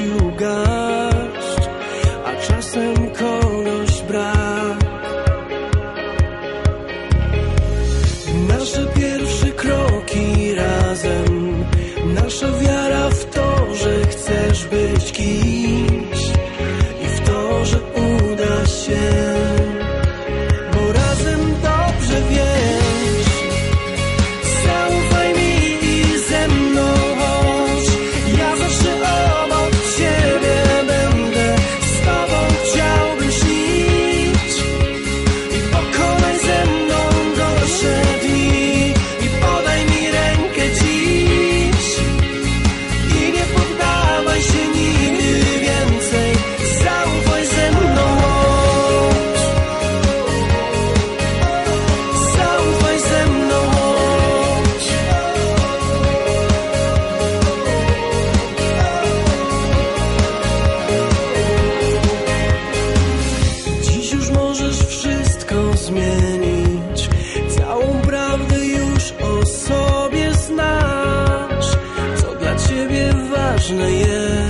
you. zmienić. Całą prawdę już o sobie znasz. Co dla ciebie ważne jest?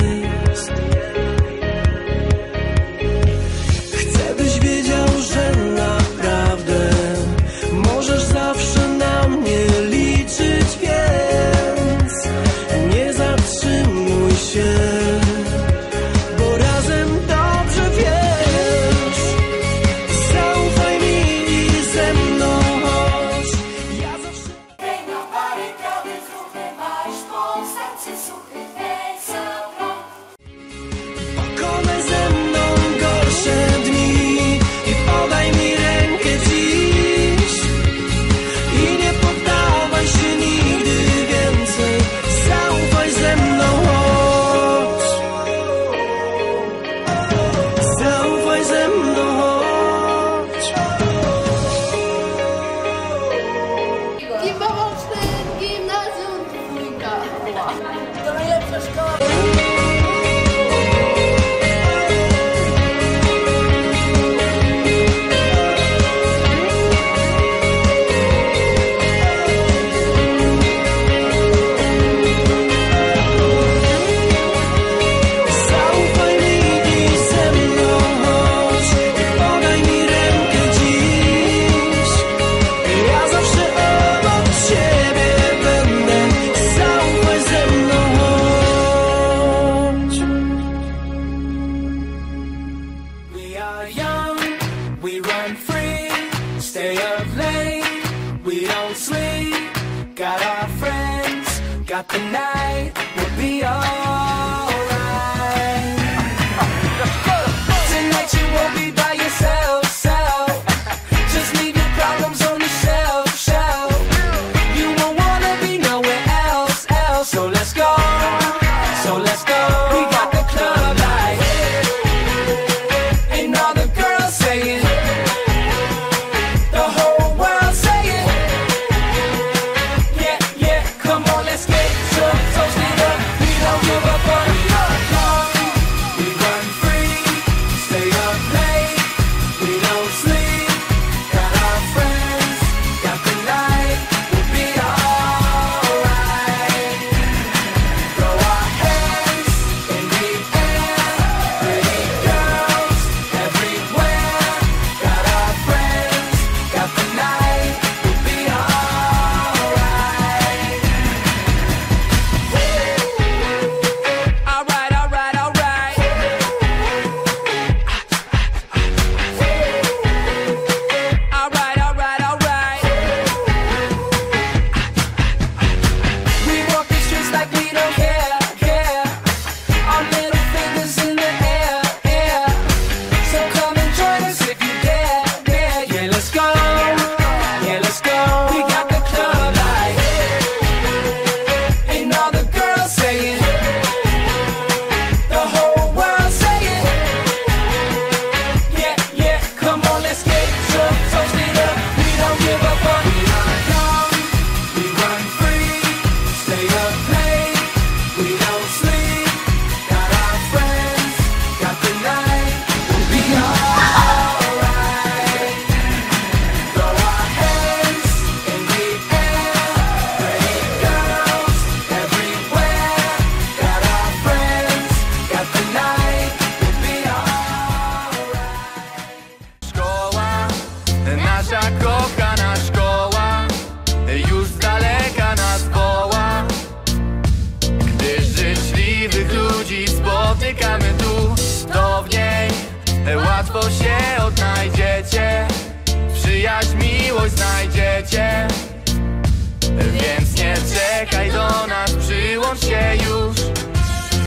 the night will be ours.